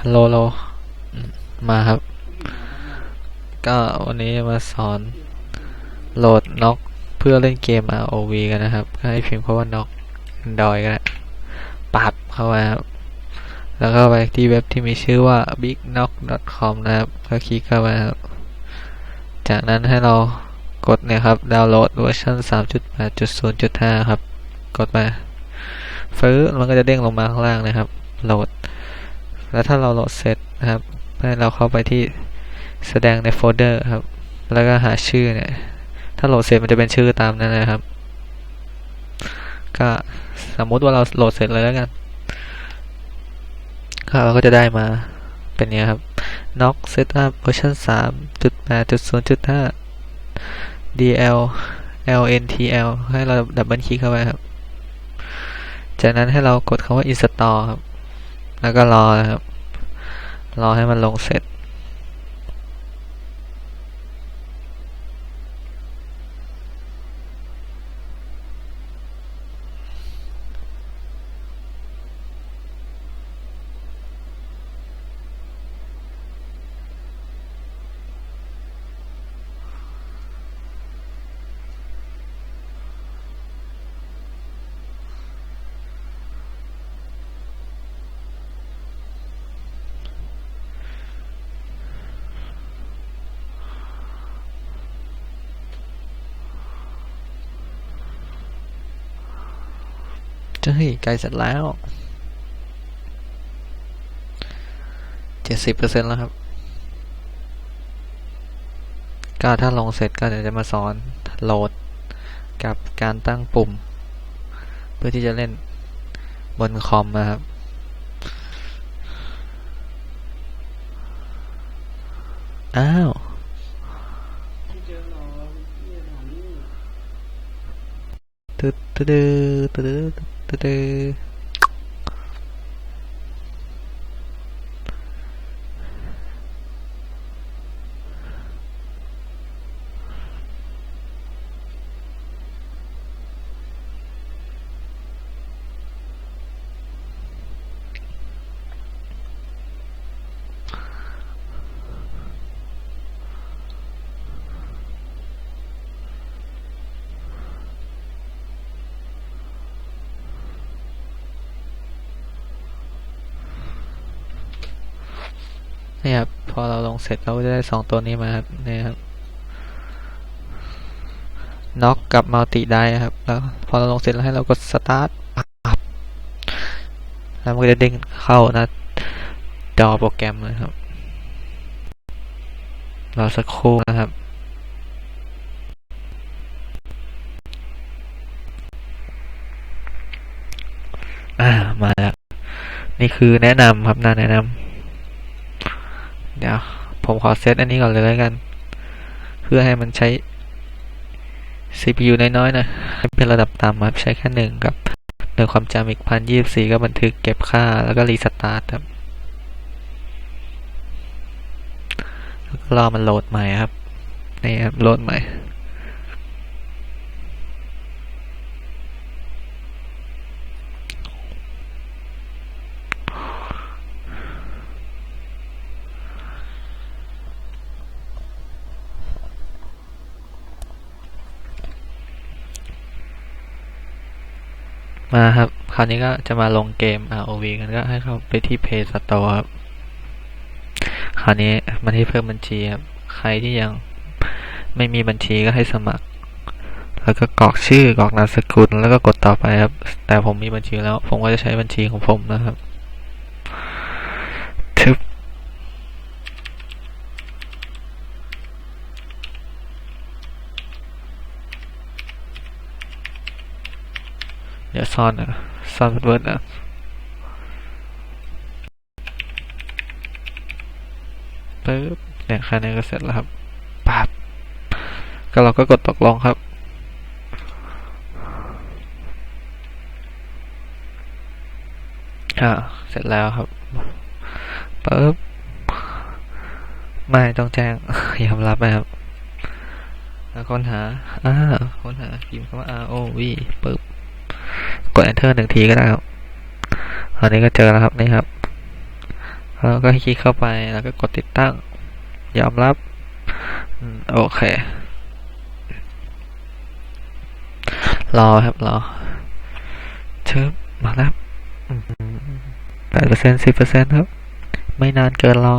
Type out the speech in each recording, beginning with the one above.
ฮัลโหลโลมาครับ ก็วันนี้มาสอนโหลดน็อกเพื่อเล่นเกม ROV กันนะครับ ก็ให้พิมพ์คำว่าน็อกดอยก็ได้ปับเข้ามาครับ แล้วก็ไปที่เว็บที่มีชื่อว่า bigknock.com นะครับ ก็คลิกเข้ามาครับ จากนั้นให้เรากดเนี่ยครับ ดาวน์โหลดเวอร์ชัน3.8.0.5 ครับ กดมาฟื้นมันก็จะเด้งลงมาข้างล่างนะครับ โหลด แล้วถ้าเราโหลดเสร็จนะครับให้เราเข้าไปที่แสดงในโฟลเดอร์ครับ แล้วก็หาชื่อเนี่ย ถ้าโหลดเสร็จมันจะเป็นชื่อตามนั้นนะครับ ก็สมมุติว่าเราโหลดเสร็จเลยแล้วกันก็เราก็จะได้มาเป็นเนี้ยครับ Knock Setup Version 3.8.0.5 DL LNTL ให้เราดับเบิลคลิกเข้าไปครับ จากนั้นให้เรากดคำว่า install ครับ แล้วก็รอนะครับ รอให้มันลงเสร็จ เฮ้ยใกล้เสร็จแล้วเจ็ดสิบเปอร์เซ็นต์แล้วครับก็ถ้าลงเสร็จก็เดี๋ยวจะมาสอนโหลดกับการตั้งปุ่ม เพื่อที่จะเล่นบนคอมนะครับอ้าวตึ๊ดตึ๊ดตึ๊ด ตึ๊ด นี่ครับ พอเราลงเสร็จเราก็จะได้สองตัวนี้มาครับนี่ครับน็อกกับมัลติได้ครับ แล้วพอเราลงเสร็จแล้วให้เรากดสตาร์ทปับแล้วมันก็จะเด้งเข้านะจอโปรแกรมเลยครับรอสักครู่นะครับ อ่า มาแล้ว นี่คือแนะนำครับน้าแนะนำ เดี๋ยว ผมขอเซตอันนี้ก่อนเลยแล้วกัน เพื่อให้มันใช้ CPU น้อยๆหนะให้เป็นระดับต่ำครับ ใช้แค่หนึ่งกับหน่วยความจำอีกพันยี่สิบสี่ก็บันทึกเก็บค่าแล้วก็รีสตาร์ทครับแล้วก็รอมันโหลดใหม่ครับ นี่ครับ โหลดใหม่ มาครับ คราวนี้ก็จะมาลงเกม ROV กันก็ให้เข้าไปที่ Play Store ครับ คราวนี้มาที่เพิ่มบัญชีครับ ใครที่ยังไม่มีบัญชีก็ให้สมัคร แล้วก็กรอกชื่อกรอกนามสกุล แล้วก็กดต่อไปครับ แต่ผมมีบัญชีแล้ว ผมก็จะใช้บัญชีของผมนะครับทึบ เดี๋ยวซ่อนนะซ่อนเวิร์ดนะปึ๊บเนี่ยแค่นี้ก็เสร็จแล้วครับปั๊บก็เราก็กดตกลงครับอ่าเสร็จแล้วครับปึ๊บไม่ต้องแจ้งยอมรับนะครับค้นหาอ่าค้นหาพิมพ์คำว่า R O V ปึ๊บ กด enter หนึ่งทีก็ได้ครับอันนี้ก็เจอแล้วครับนี่ครับแล้วก็คลิกเข้าไปแล้วก็กดติดตั้ง ยอมรับโอเค รอครับรอเชิบมาแล้วแปดเปอร์เซ็นต์สิบเปอร์เซ็นต์ครับ ไม่นานเกินรอ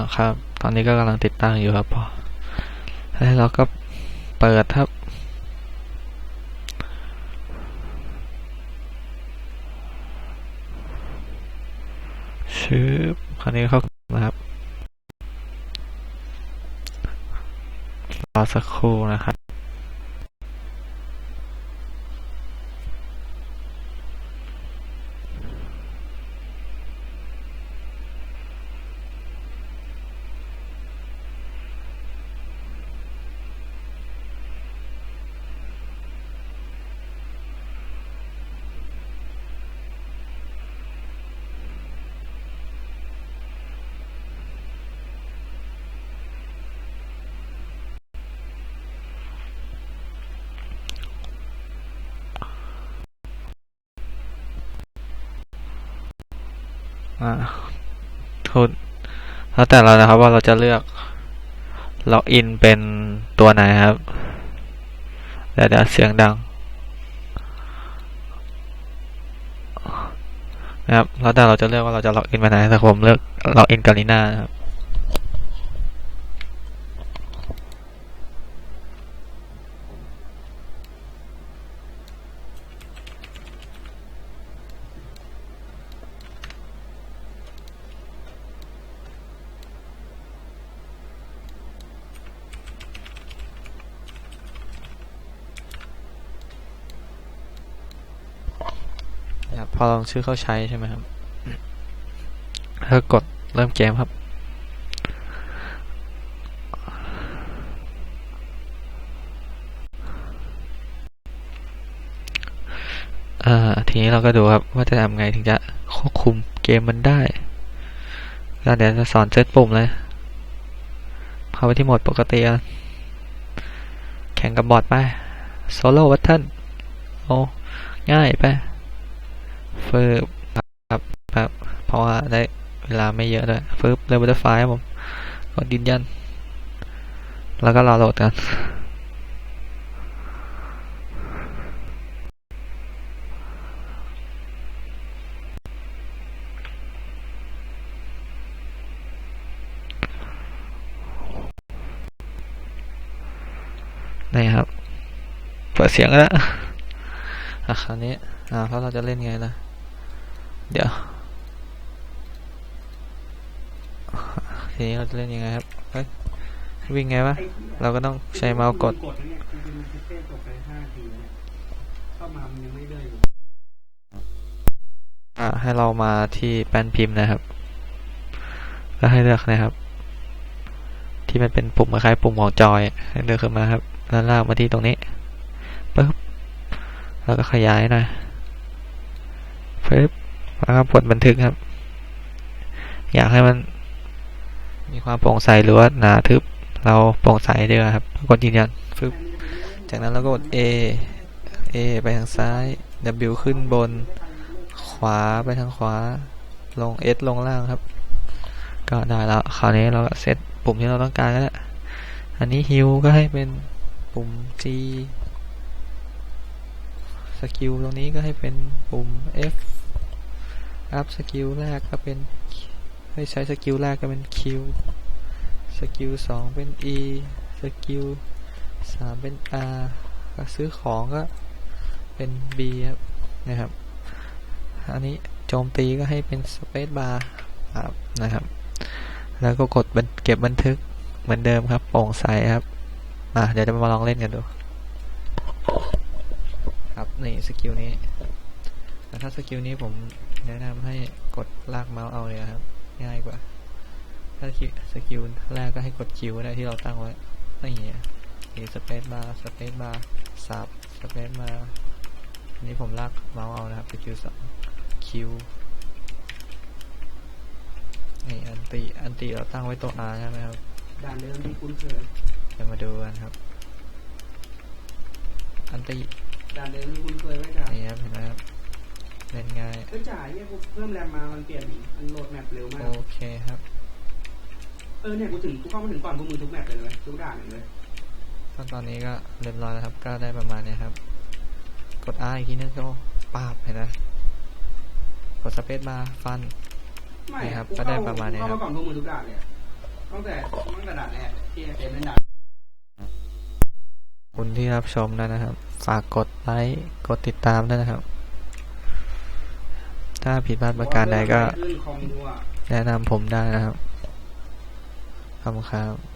อ้าครับ ตอนนี้ก็กำลังติดตั้งอยู่ครับพอแล้วเราก็เปิดครับ ชืบคราวนี้เข้านะครับ รอสักครู่นะครับ ทุนแล้วแต่เรานะครับว่าเราจะเลือกล็อกอินเป็นตัวไหนครับเดี๋ยวเดี๋ยวเสียงดังนะครับแล้วแต่เราจะเลือกว่าเราจะล็อกอินไปไหนแต่ผมเลือกล็อกอินกาลิน่านะครับ อลองชื่อเข้าใช้ใช่ไหมครับแล้วก็กดเริ่มเกมครับ อ่า ทีนี้เราก็ดูครับ ว่าจะทำไงถึงจะควบคุมเกมมันได้ แล้วเดี๋ยวจะสอนเซตปุ่มเลยเข้าไปที่โหมดปกติแข่งกับบอทไปโซโล่วัตเทิลโอ้ ง่ายไป ฟืบครับครับ เพราะว่าได้เวลาไม่เยอะด้วยฟืบเลยบัตเตอร์ไฟครับผมกดยืนยัน แล้วก็รอโหลดกันนี่ครับ เปิดเสียงแล้วอะคราวนี้ อ่าแล้วเราจะเล่นไงล่ะ เดี๋ยว ทีนี้เราจะเล่นยังไงครับเฮ้ยวิ่งไงวะเราก็ต้องใช้เมาส์กดอ่าให้เรามาที่แป้นพิมพ์นะครับ แล้วให้เลือกนะครับ ที่มันเป็นปุ่มคล้ายปุ่มของจอยให้เลือกขึ้นมาครับ แล้วลากมาที่ตรงนี้ปึ๊บแล้วก็ขยายหน่อยปึ๊บแล้วก็กดบันทึกครับ อยากให้มัน มีความโปร่งใสหรือว่าหนาทึบ เราโปร่งใสดีกว่าครับ กดยืนยันฟึบจากนั้นเราก็กด A A ไปทางซ้าย W ขึ้นบน ขวาไปทางขวา ลง S ลงล่างครับ ก็ได้แล้วคราวนี้เราก็เซตปุ่มที่เราต้องการแล้วอันนี้ฮิวก็ให้เป็นปุ่ม G สกิลตรงนี้ก็ให้เป็นปุ่ม F อัพสกิลแรกก็เป็น ให้ใช้สกิลแรกก็เป็น Q สกิลสองเป็น E สกิลสามเป็น R ก็ซื้อของก็เป็น B ครับนะครับ อันนี้โจมตีก็ให้เป็น Space Bar ครับนะครับ แล้วก็กดเก็บบันทึกเหมือนเดิมครับโปร่งใสครับมาเดี๋ยวจะมาลองเล่นกันดู ครับนี่สกิลนี้แต่ถ้าสกิลนี้ผมแนะนำให้กดลากเมาส์เอาเลยครับ ง่ายกว่า ถ้าสกิลสกิลแรกก็ให้กดคิวก็ได้ที่เราตั้งไว้นี่นี่สเปซบาร์สเปซบาร์ซับสเปซบาร์อันนี้ผมลากเมาส์เอานะครับสกิลสองคิวนี่อันติอันติเราตั้งไว้ตัว R ใช่ไหมครับด่านเดิมที่คุ้นเคยเดี๋ยวมาดูกันครับ อันติด่านเดิมที่คุ้นเคยไว้จ้ะนี่ครับเห็นไหมครับ เล่นง่ายก็จ่ายเนี่ยกูเพิ่มแรมมามันเปลี่ยนมันโหลดแมปเร็วมาก โอเคครับ เออเนี่ยกูถึงกูเข้ามาถึงก่อนพวกมึงทุกแมปเลยเลยทุกด่านเลยก็ตอนนี้ก็เรียบร้อยแล้วครับ ก็ได้ประมาณเนี้ยครับ กด R อีกทีนึงก็ปาบเห็นไหมกดสเปซบาร์ฟันไม่นี่ครับกูก็เข้าได้ประมาณนี้ครับเข้ามาก่อนพวกมึงทุกด่านเลยอะตั้งแต่ตั้งแต่ด่านแรกที่เกมเล่นด่านขอบคุณที่รับชมด้วยนะครับ ฝากกดไลค์ กดติดตามด้วยนะครับ ถ้าผิดพลาดประการใดก็แนะนำผมได้นะครับขอบคุณครับ